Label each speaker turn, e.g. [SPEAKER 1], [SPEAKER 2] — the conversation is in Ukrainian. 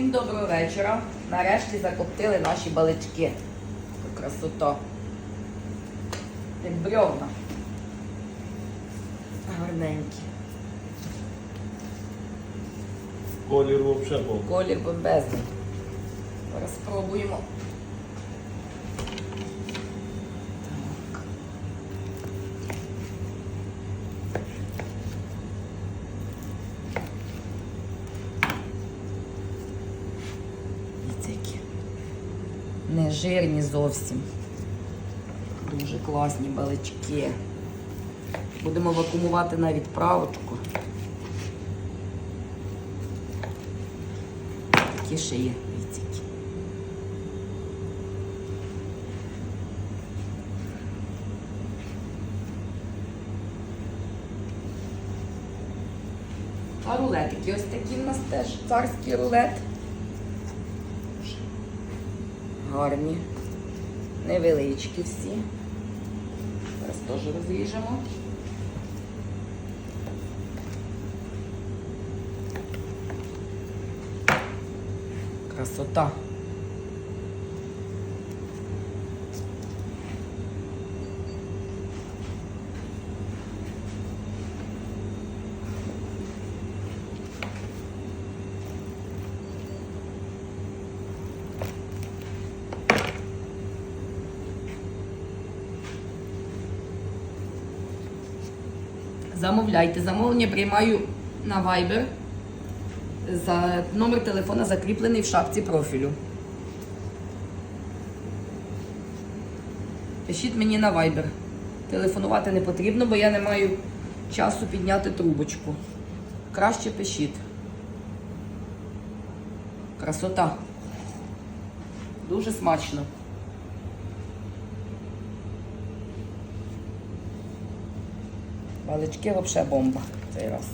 [SPEAKER 1] Всім доброго вечора. Нарешті закоптили наші балички. Красота. Як брьовна. Гарненькі.
[SPEAKER 2] Колір взагалі був.
[SPEAKER 1] Колір бомбезний. Зараз Не жирні зовсім. Дуже класні балички. Будемо вакуумувати на відправочку. Такі ще є віцики. А рулетики ось такі в нас теж царський рулет. Гарні. Невеличкі всі. Зараз теж розріжемо. Красота. Замовляйте. Замовлення приймаю на Viber. За номер телефона закріплений в шапці профілю. Пишіть мені на Viber. Телефонувати не потрібно, бо я не маю часу підняти трубочку. Краще пишіть. Красота. Дуже смачно. Балички взагалі бомба цей раз.